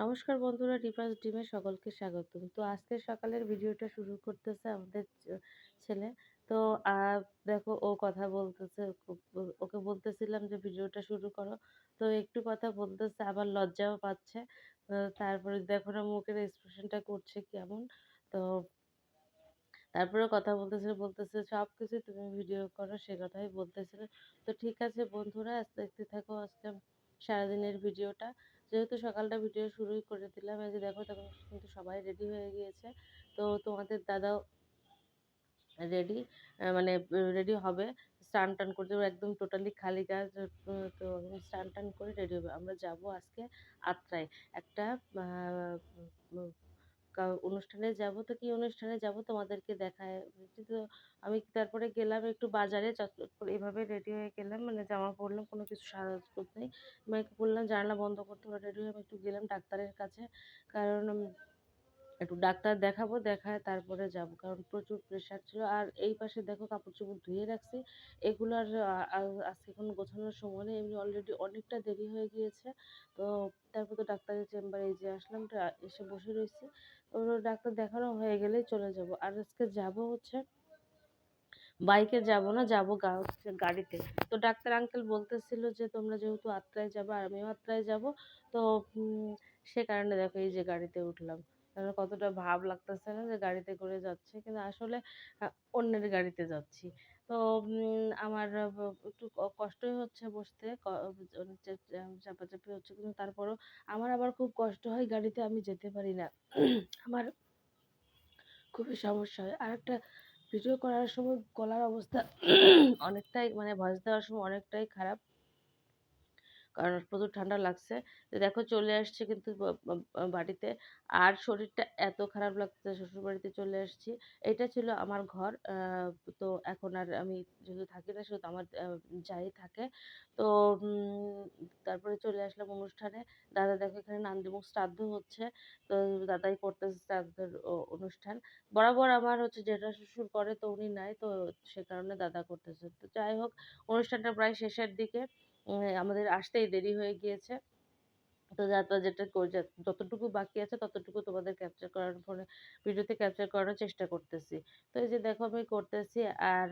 নমস্কার বন্ধুরা রিফাস ডিমে সকলকে স্বাগতম। তো আজকে সকালের ভিডিওটা শুরু করতেছে আমাদের ছেলে। তো দেখো ও কথা বলতেছে ওকে বলতেছিলাম যে ভিডিওটা শুরু করো। তো একটু কথা বলতেছে, আবার লজ্জাও পাচ্ছে। তারপরে দেখো না মুখের এক্সপ্রেশনটা করছে কেমন। তো তারপরে কথা বলতেছিল বলতেছে সব কিছু তুমি ভিডিও করো, সে কথাই বলতেছিল। তো ঠিক আছে বন্ধুরা দেখতে থাকো আজকে সারাদিনের ভিডিওটা। যেহেতু সকালটা ভিডিও শুরুই করে দিলাম, এই যে দেখো তখন কিন্তু সবাই রেডি হয়ে গিয়েছে। তো তোমাদের দাদাও রেডি মানে রেডি হবে। স্নান টান করতে একদম টোটালি খালি গা, তো স্নান টান করে রেডি হবে। আমরা যাব আজকে আটটায়। একটা অনুষ্ঠানে যাব তো কি অনুষ্ঠানে যাব তোমাদেরকে দেখায়। তো, আমি তারপরে গেলাম একটু বাজারে, চটপট এভাবে রেডি হয়ে গেলাম। মানে জামা পরলাম, কোনো কিছু সাজগোজ নেই। মানে বললাম জানলা বন্ধ করতে হবে রেডি হয়ে আমি একটু গেলাম ডাক্তারের কাছে। কারণ একটু ডাক্তার দেখাবো, দেখায় তারপরে যাব। কারণ প্রচুর প্রেশার ছিল। আর এই পাশে দেখো কাপড় চোপড় ধুয়ে রাখছি। এগুলো আর, আ- আ- আজকে এখন গোছানোর সময় নেই। এমনি অলরেডি অনেকটা দেরি হয়ে গিয়েছে। তো তারপর তো ডাক্তারের চেম্বারে এই যে আসলাম এসে বসে রয়েছি। ডাক্তার দেখানো হয়ে গেলেই চলে যাব। আর আজকে যাব হচ্ছে বাইকে যাব না, যাব গাড়িতে। তো ডাক্তার আঙ্কেল বলতেছিল যে, তোমরা যেহেতু আত্রায় যাবে, আর আমিও আত্রায় যাব। তো সে কারণে দেখো এই যে গাড়িতে উঠলাম। তাহলে কতটা ভাব লাগতেছে না যে গাড়িতে করে যাচ্ছে কিন্তু আসলে অন্যের গাড়িতে যাচ্ছি। তো আমার একটু কষ্টই হচ্ছে বসতে চাপাচাপি হচ্ছে কিন্তু তারপরও আমার আবার খুব কষ্ট হয় গাড়িতে আমি যেতে পারি না। আমার খুবই সমস্যা হয়। আর একটা ভিডিও করার সময় গলার অবস্থা অনেকটাই মানে ভয়েস দেওয়ার সময় অনেকটাই খারাপ। কারণ প্রচুর ঠান্ডা লাগছে। দেখো চলে আসছে কিন্তু বাড়িতে। আর শরীরটা এত খারাপ লাগছে শ্বশুর বাড়িতে চলে আসছি। এটা ছিল আমার ঘর। তো এখন আর আমি যেহেতু থাকি না, সেহেতু আমার যাই থাকে। তো তারপরে চলে আসলাম অনুষ্ঠানে। দাদা দেখো এখানে নান্দিমুখ শ্রাদ্ধ হচ্ছে। তো দাদাই করতেছে শ্রাদ্ধের অনুষ্ঠান। বরাবর আমার হচ্ছে জেঠা শ্বশুর করে, তো উনি নাই। তো সে কারণে দাদা করতেছে। তো যাই হোক, অনুষ্ঠানটা প্রায় শেষের দিকে। আমাদের আসতেই দেরি হয়ে গিয়েছে। তো যাতা যেটা যতটুকু বাকি আছে ততটুকু তোমাদের ক্যাপচার করার ফোনে ভিডিওতে ক্যাপচার করার চেষ্টা করতেছি। তো এই যে দেখো আমি করতেছি আর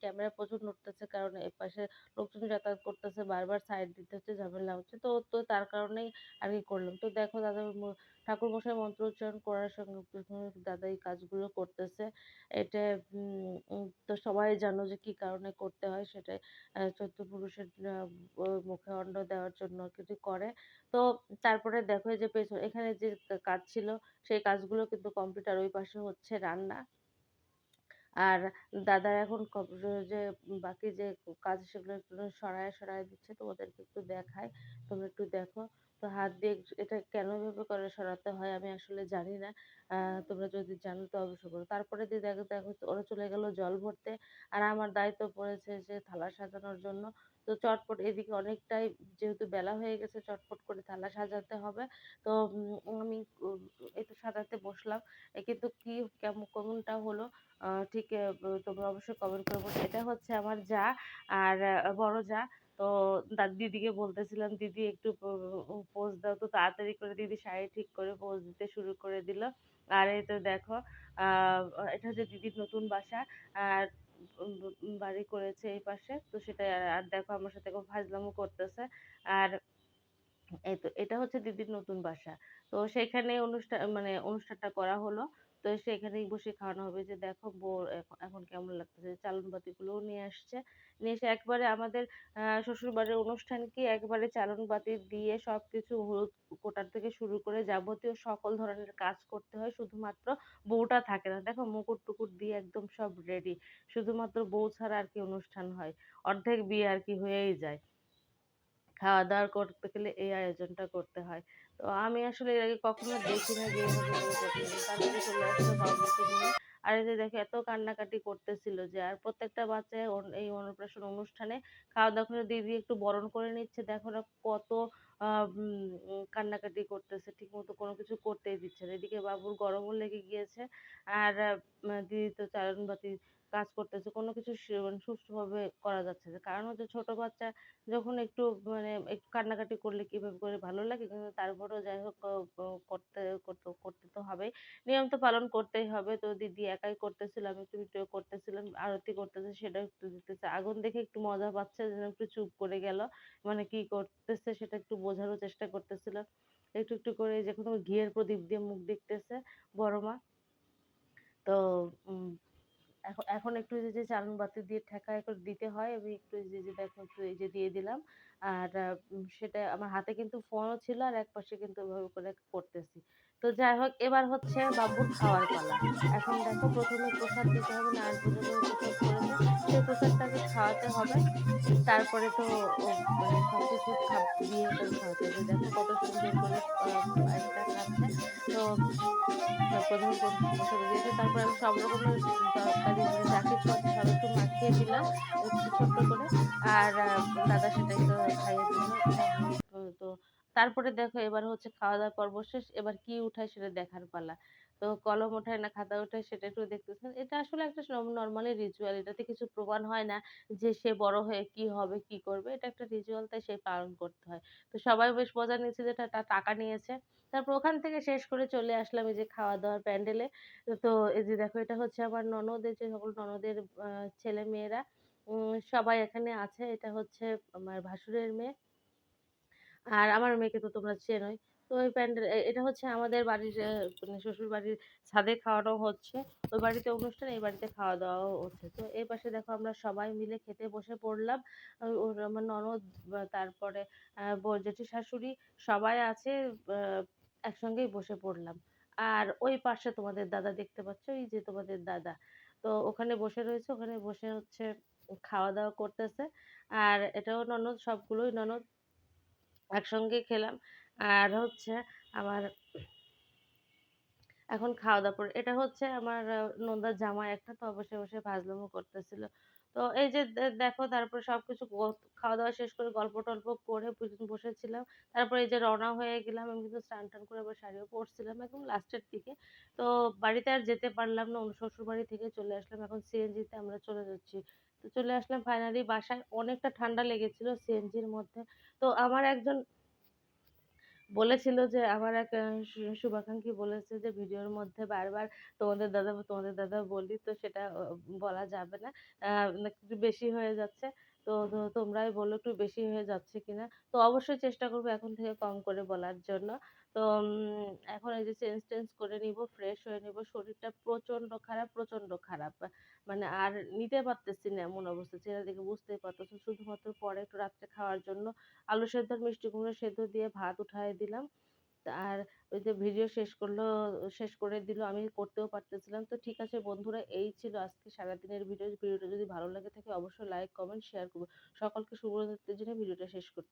ক্যামেরা প্রচুর নড়তেছে কারণ এ পাশে লোকজন যাতায়াত করতেছে, বারবার সাইড দিতে হচ্ছে ঝামেলা হচ্ছে। তো তো তার কারণেই আর কি করলাম। তো দেখো দাদা ঠাকুর মশাই মন্ত্র উচ্চারণ করার সঙ্গে দাদা এই কাজগুলো করতেছে। এটা তো সবাই জানো যে কি কারণে করতে হয় সেটাই চৈত্র পুরুষের মুখে অন্ন দেওয়ার জন্য কিছু করে। তো তারপরে দেখো যে পেছন, এখানে যে কাজ ছিল সেই কাজগুলো কিন্তু কম্পিউটার ওই পাশে হচ্ছে রান্না। আর দাদার এখন যে, বাকি যে কাজ সেগুলো সরায় সরায় দিচ্ছে তো ওদেরকে একটু দেখায়, তোমরা একটু দেখো। তো হাত দিয়ে এটা কেন এভাবে করে সরাতে হয় আমি আসলে জানি না। তোমরা যদি জানো তো অবশ্যই বলো। তারপরে দিয়ে দেখো দেখো ওরা চলে গেল জল ভরতে। আর আমার দায়িত্ব পড়েছে যে থালা সাজানোর জন্য। তো চটপট এদিকে অনেকটাই যেহেতু বেলা হয়ে গেছে, চটপট করে থালা সাজাতে হবে। তো আমি তো সাজাতে বসলাম। কিন্তু কি, কেমন, কেমনটা হলো? ঠিক তোমরা অবশ্যই কমেন্ট করে। বলো এটা হচ্ছে আমার যা, আর বড় যা। তো দাদ দিদিকে বলতেছিলাম, দিদি একটু পোজ দাও তো তাড়াতাড়ি করে। দিদি শাড়ি ঠিক করে পোজ দিতে শুরু করে দিল। আর এই তো দেখো এটা হচ্ছে দিদির নতুন বাসা। আর বাড়ি করেছে এই পাশে। তো সেটা আর দেখো আমার সাথে ফাজলামো করতেছে। আর এই তো, এটা হচ্ছে দিদির নতুন বাসা। তো সেখানে অনুষ্ঠান মানে অনুষ্ঠানটা করা হলো। তো সেখানেই বসে খাওয়ানো হবে যে, দেখো এখন কেমন লাগতেছে? চালন বাতিগুলোও নিয়ে আসছে। নিয়ে এসে একবারে আমাদের আহ শ্বশুর বাড়ির অনুষ্ঠানকে একবারে চালন বাতি দিয়ে সব কিছু হলুদ কোটার থেকে শুরু করে যাবতীয় সকল ধরনের কাজ করতে হয়। শুধুমাত্র বউটা থাকে না। দেখো মুকুট টুকুট দিয়ে একদম সব রেডি। শুধুমাত্র বউ ছাড়া আর কি অনুষ্ঠান হয়। অর্ধেক বিয়ে আর কি হয়েই যায়। খাওয়া দাওয়া করতে গেলে এই আয়োজনটা করতে হয়। তো আমি আসলে এর আগে কখনো দেখি না যে এভাবে চলে আসলো বাবুকে আর এই যে দেখো, এত কান্নাকাটি করতেছিল যে আর প্রত্যেকটা বাচ্চা এই অন্নপ্রাশন অনুষ্ঠানে খাওয়া দাওয়া করে দিদি একটু বরণ করে নিচ্ছে। দেখো না কত কান্নাকাটি করতেছে। ঠিক মতো কোনো কিছু করতেই দিচ্ছে না। এদিকে বাবুর গরমও লেগে গিয়েছে। আর দিদি তো চালন বাতি কাজ করতেছে। কোনো কিছু মানে সুষ্ঠুভাবে করা যাচ্ছে না। কারণ হচ্ছে ছোট বাচ্চা যখন একটু মানে একটু কান্নাকাটি করলে কীভাবে করে ভালো লাগে? কিন্তু তারপরেও যাই হোক করতে করতে তো হবেই। নিয়ম তো পালন করতেই হবে। তো দিদি একাই করতেছিল, আমি একটু করতেছিলাম। আরতি করতেছে সেটাও একটু দেখতেছে। আগুন দেখে একটু মজা পাচ্ছে এজন্য একটু চুপ করে গেল। মানে কি করতেছে সেটা একটু বোঝারও চেষ্টা করতেছিল। একটু, একটু করে যে কোনো ঘিয়ের প্রদীপ দিয়ে মুখ দেখতেছে বড় মা। তো এখন এখন একটু এই যে চালান বাতি দিয়ে ঠেকায় করে দিতে হয়। আমি একটু এই যে দেখো একটু এই যে দিয়ে দিলাম। আর সেটা আমার হাতে কিন্তু ফোনও ছিল আর এক পাশে কিন্তু ওভাবে করে করতেছি। তো যাই হোক, এবার হচ্ছে বাবুর খাওয়ার পালা। এখন দেখো প্রথমে প্রসাদ দিতে হবে প্রসাদ করেছে। সেই প্রসাদটাকে খাওয়াতে হবে। তারপরে তো মানে সবকিছু খাপ দিয়ে করে খাওয়াতে হবে। দেখো কত সুন্দর করে পায়েসটা খাচ্ছে। তো আ ১ম এ প্রসাদ দিয়েছে। তারপরে আমি সব রকমের তরকারি মানে যা কিছু সব একটু মাখিয়ে দিলাম, একটু ছোট্ট করে। আর দাদা সেটাই তো খাইয়ে দিল। তারপরে দেখো এবার হচ্ছে খাওয়া-দাওয়ার পর্ব শেষ। এবার কি উঠায় সেটা দেখার পালা। তো কলম ওঠায় না খাতা ওঠায় সেটা একটু দেখতেছেন। এটা আসলে একটা নরমালি রিচুয়াল। এটাতে কিছু প্রমাণ হয় না যে সে বড় হয়ে কি হবে, কি করবে। এটা একটা রিচুয়াল তাই সে পালন করতে হয়। তো সবাই বেশ মজা নিয়েছে যে টাকা নিয়েছে। তারপর ওখান থেকে শেষ করে চলে আসলাম এই যে খাওয়া-দাওয়ার প্যান্ডেলে। তো এই যে দেখো এটা হচ্ছে আমার ননদ, এই যে সকল ননদের আ ছেলে-মেয়েরা সবাই এখানে আছে। এটা হচ্ছে আমার ভাসুরের মেয়ে। আর আমার মেয়েকে তো তোমরা চেনোই। তো ওই প্যান্ডেল এটা হচ্ছে আমাদের বাড়ির মানে শ্বশুরবাড়ির ছাদে খাওয়ানো হচ্ছে। ওই বাড়িতে অনুষ্ঠান, এই বাড়িতে খাওয়া-দাওয়াও হচ্ছে। তো এই পাশে দেখো আমরা সবাই মিলে খেতে বসে পড়লাম। আমার ননদ তারপরে জেঠু শাশুড়ি সবাই আছে একসঙ্গেই বসে পড়লাম। আর ওই পাশে তোমাদের দাদা দেখতে পাচ্ছ, এই যে তোমাদের দাদা। তো ওখানে বসে রয়েছে, ওখানে বসে হচ্ছে খাওয়া-দাওয়া করতেছে। আর এটাও ননদ, সবগুলোই ননদ। একসঙ্গে খেলাম। আর হচ্ছে আমার এখন খাওয়া-দাওয়ার পর এটা হচ্ছে আমার নন্দার জামাই একটা তো বসে, বসে ফাজলামো করতেছিল। তো এই যে দেখো তারপরে সবকিছু গ খাওয়া-দাওয়া শেষ করে গল্প-টল্প করে কিছুক্ষণ বসেছিলাম। তারপরে এই যে রওনা হয়ে গেলাম। আমি কিন্তু স্নান-টান করে আবার শাড়িও পরছিলাম একদম লাস্টের দিকে। তো বাড়িতে আর যেতে পারলাম না। অন্য শ্বশুরবাড়ি থেকে চলে আসলাম। এখন সিএনজিতে আমরা চলে যাচ্ছি। তো চলে আসলাম ফাইনালি বাসায়। অনেকটা ঠান্ডা লেগেছিল সিএনজির মধ্যে। তো আমার একজন বলেছিল যে আমার এক শুভাকাঙ্ক্ষী বলেছে যে ভিডিওর মধ্যে বারবার তোমাদের দাদা, তোমাদের দাদা বলি তো সেটা বলা যাবে না। বেশি হয়ে যাচ্ছে। তো তোমরাই বলো একটু বেশি হয়ে যাচ্ছে কিনা। তো অবশ্যই চেষ্টা করব এখন থেকে কম করে বলার জন্য। তো এখন এই যে চেঞ্জ-টেঞ্জ করে নিব, ফ্রেশ হয়ে নিব। শরীরটা প্রচণ্ড খারাপ, প্রচণ্ড খারাপ। মানে আর নিতে পারতেছি না এমন অবস্থা। চেহারা দেখে বুঝতেই পারতেছো। শুধুমাত্র পরে একটু রাত্রে খাওয়ার জন্য আলু সেদ্ধ মিষ্টি কুমড়া সেদ্ধ দিয়ে ভাত উঠায়ে দিলাম। আর ওই যে ভিডিও শেষ করল শেষ করে দিল। আমি করতেও পারতেছিলাম। তো ঠিক আছে বন্ধুরা এই ছিল আজকে সারাদিনের ভিডিও। ভিডিওটা যদি ভালো লাগে থাকে অবশ্যই লাইক, কমেন্ট, শেয়ার করবে। সকলকে শুভরাত্রির জন্য ভিডিওটা শেষ করছি।